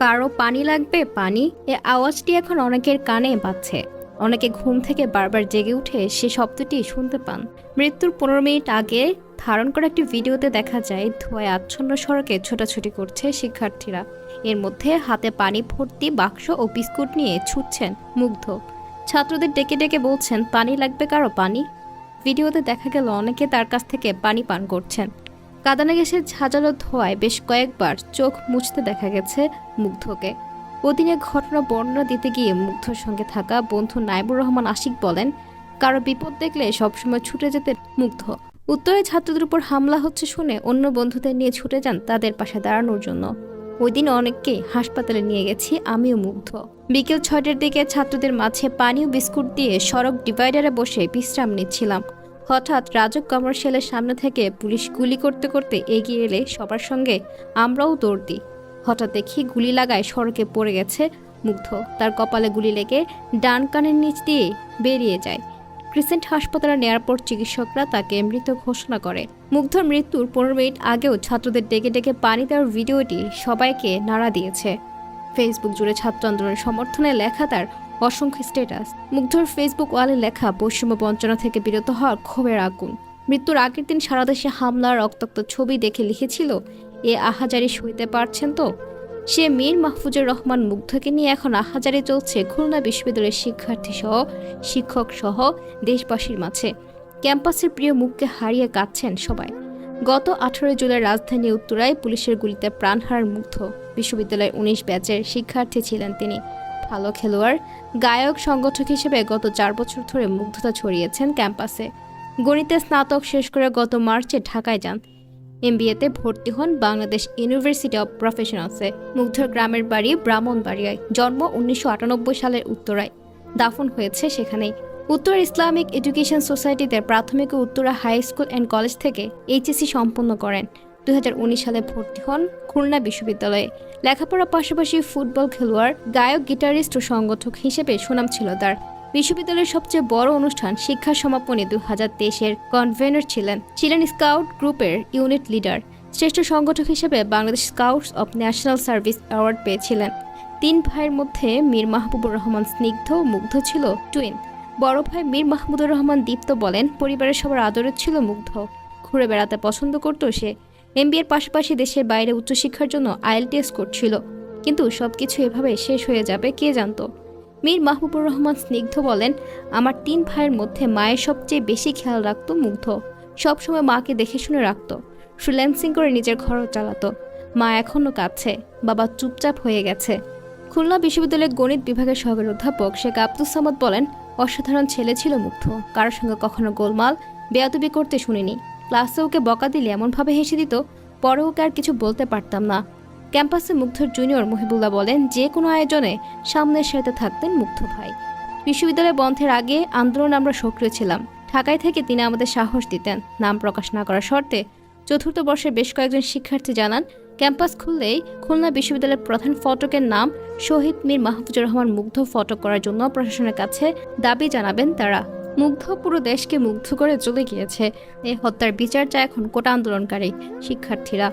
কারও পানি লাগবে, পানি। এ আওয়াজটি এখন অনেকের কানে বাজছে। অনেকে ঘুম থেকে বারবার জেগে উঠে সে শব্দটি শুনতে পান। মৃত্যুর পনেরো মিনিট আগে ধারণ করা একটি ভিডিওতে দেখা যায়, ধোঁয়ায় আচ্ছন্ন সড়কে ছোটাছুটি করছে শিক্ষার্থীরা। এর মধ্যে হাতে পানি, ভর্তি বাক্স ও বিস্কুট নিয়ে ছুটছেন মুগ্ধ। ছাত্রদের ডেকে ডেকে বলছেন, পানি লাগবে কারও, পানি? ভিডিওতে দেখা গেল, অনেকে তার কাছ থেকে পানি পান করছেন। কাদানে গ্যাসের ঝাঁঝালো ধোয়ায় বেশ কয়েকবার চোখ মুছতে দেখা গেছে মুগ্ধকে। ওদিনে ঘটনা বর্ণনা দিতে গিয়ে মুগ্ধর সঙ্গে থাকা বন্ধু নাইবুর রহমান আশিক বলেন, কারও বিপদ দেখলে সবসময় ছুটে যেতে মুগ্ধ। উত্তরে ছাত্রদের উপর হামলা হচ্ছে শুনে অন্য বন্ধুদের নিয়ে ছুটে যান তাদের পাশে দাঁড়ানোর জন্য। ওই দিন অনেককে হাসপাতালে নিয়ে গেছি আমিও মুগ্ধ। বিকেল ছয়টার দিকে ছাত্রদের মাঝে পানি ও বিস্কুট দিয়ে সড়ক ডিভাইডারে বসে বিশ্রাম নিচ্ছিলাম। হঠাৎ রাজক কমার্শিয়ালের সামনে থেকে পুলিশ গুলি করতে করতে এগিয়ে এলে সবার সঙ্গে আমরাও দৌড় দিই। হঠাৎ দেখি গুলি লাগায় সড়কে পড়ে গেছে মুগ্ধ। তার কপালে গুলি লেগে ডান কানের নিচ দিয়ে বেরিয়ে যায়। ক্রিসেন্ট হাসপাতালে নেওয়ার পর চিকিৎসকরা তাকে মৃত ঘোষণা করে। মুগ্ধর মৃত্যুর পনেরো মিনিট আগেও ছাত্রদের ডেকে ডেকে পানি দেওয়ার ভিডিওটি সবাইকে নাড়া দিয়েছে। ফেসবুক জুড়ে ছাত্র আন্দোলনের সমর্থনে লেখা তার অসংখ্য স্ট্যাটাস মুগ্ধর ফেসবুক ওয়ালে লেখা, বৈষম্য বঞ্চনা থেকে বিরত হওয়ার ক্ষোভের আগুন। মৃত্যুর আগের দিন সারা দেশে হামলার রক্তাক্ত ছবি দেখে লিখেছিল, এ আহাজারি সইতে পারছেন তো? সে মীর মাহফুজুর রহমান মুগ্ধকে নিয়ে এখন আহাজারি চলছে খুলনা বিশ্ববিদ্যালয়ের শিক্ষার্থী সহ শিক্ষক সহ দেশবাসীর মাঝে। ক্যাম্পাসের প্রিয় মুখকে হারিয়ে কাঁদছেন সবাই। গত আঠারোই জুলাই রাজধানী উত্তরায় পুলিশের গুলিতে প্রাণ হারার মুগ্ধ। বিশ্ববিদ্যালয়ের উনিশ ব্যাচের শিক্ষার্থী ছিলেন তিনি। ভালো খেলোয়াড়, গায়ক, সংগঠক হিসেবে গত চার বছর ধরে মুগ্ধতা ছড়িয়েছেন ক্যাম্পাসে। গণিতে স্নাতক শেষ করে গত মার্চে ঢাকায় যান। এমবিএতে ভর্তি হন বাংলাদেশ ইউনিভার্সিটি অব প্রফেশনালসে, মুগ্ধর গ্রামের বাড়ি ব্রাহ্মণবাড়িয়ায়, জন্ম উনিশশো আটানব্বই সালের উত্তরায়। দাফন হয়েছে সেখানেই। উত্তর ইসলামিক এডুকেশন সোসাইটিতে প্রাথমিক Uttara high school and college থেকে এইচএসসি সম্পন্ন করেন। দুই হাজার উনিশ সালে ভর্তি হন খুলনা বিশ্ববিদ্যালয়ে। লেখাপড়ার পাশাপাশি ফুটবল খেলোয়াড়, গায়ক, গিটারিস্ট ও সংগঠক হিসেবে সুনাম ছিল তার। বিশ্ববিদ্যালয়ের সবচেয়ে বড় অনুষ্ঠান শিক্ষা সমাপনী দু হাজার তেইশের কনভেনর ছিলেন। ছিলেন স্কাউট গ্রুপের ইউনিট লিডার। শ্রেষ্ঠ সংগঠক হিসেবে Bangladesh scouts of national service award পেয়েছিলেন। তিন ভাইয়ের মধ্যে মীর মাহবুবুর রহমান স্নিগ্ধ মুগ্ধ ছিল টুইন। বড় ভাই মীর মাহমুদুর রহমান দীপ্ত বলেন, পরিবারের সবার আদরের ছিল মুগ্ধ। ঘুরে বেড়াতে পছন্দ করতো সে। এমবিএর পাশাপাশি দেশের বাইরে উচ্চশিক্ষার জন্য আইএলটিএস করছিল কিন্তু সবকিছু এভাবে শেষ হয়ে যাবে, কে জানত? মীর মাহবুবুর রহমান স্নিগ্ধ বলেন, আমার তিন ভাইয়ের মধ্যে মায়ের সবচেয়ে বেশি খেয়াল রাখত মুগ্ধ। সবসময় মাকে দেখে শুনে রাখত। ফ্রিল্যান্সিং করে নিজের ঘরও চালাতো। মা এখনও কাঁদছে। বাবা চুপচাপ হয়ে গেছে। খুলনা বিশ্ববিদ্যালয়ের গণিত বিভাগের সহকারী অধ্যাপক শেখ আব্দুল সামাদ বলেন, অসাধারণ ছেলে ছিল মুগ্ধ। কারোর সঙ্গে কখনো গোলমাল, বেয়াদবি করতে শুনিনি। ক্লাসে ওকে বকা দিলে এমনভাবে হেসে দিত, পরে ওকে আর কিছু বলতে পারতাম না। ক্যাম্পাসে মুগ্ধর জুনিয়র মহিবুল্লাহ বলেন, যে কোনো আয়োজনে সামনের সারিতে থাকতেন মুগ্ধ ভাই। বিশ্ববিদ্যালয় বন্ধের আগে আন্দোলন আমরা সক্রিয় ছিলাম। ঢাকায় থেকে তিনি আমাদের সাহস দিতেন। নাম প্রকাশ না করার শর্তে চতুর্থ বর্ষের বেশ কয়েকজন শিক্ষার্থী জানান, ক্যাম্পাস খুললেই খুলনা বিশ্ববিদ্যালয়ের প্রধান ফটকের নাম শহীদ মীর মাহফুজুর রহমান মুগ্ধ ফটক করার জন্য প্রশাসনের কাছে দাবি জানাবেন তারা। মুগ্ধ পুরো দেশকে মুগ্ধ করে চলে গিয়েছে। এই হত্যার বিচার এখন কোটা আন্দোলনকারী শিক্ষার্থীরা।